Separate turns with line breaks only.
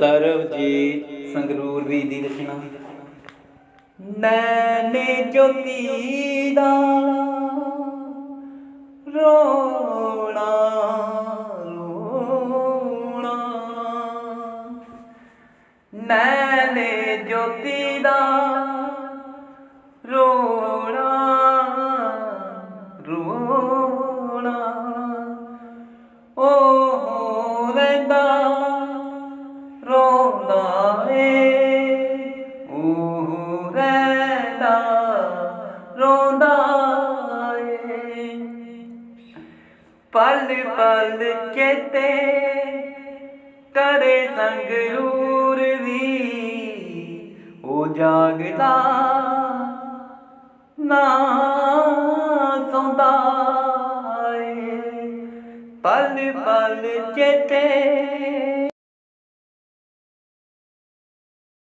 ਸਰਬਜੀਤ ਸੰਗਰੂਰ ਵੀ ਦੀ ਰਚਨਾ। ਨੈਣੇ ਜੋਤੀ ਦਾ ਰੋਣਾ ਰੋਣਾ। ਨੈਣੇ ਜੋਤੀ ਦਾ ਰਹਿੰਦਾ ਰੋਂਦਾ ਏ। ਪਲ ਪਲ ਚੇਤੇ ਕਰੇ ਸੰਗਰੂਰ ਦੀ ਉਹ ਜਾਗਦਾ। ਨਾ ਸੌਂਦਾ ਏ। ਪਲ ਪਲ ਚੇਤੇ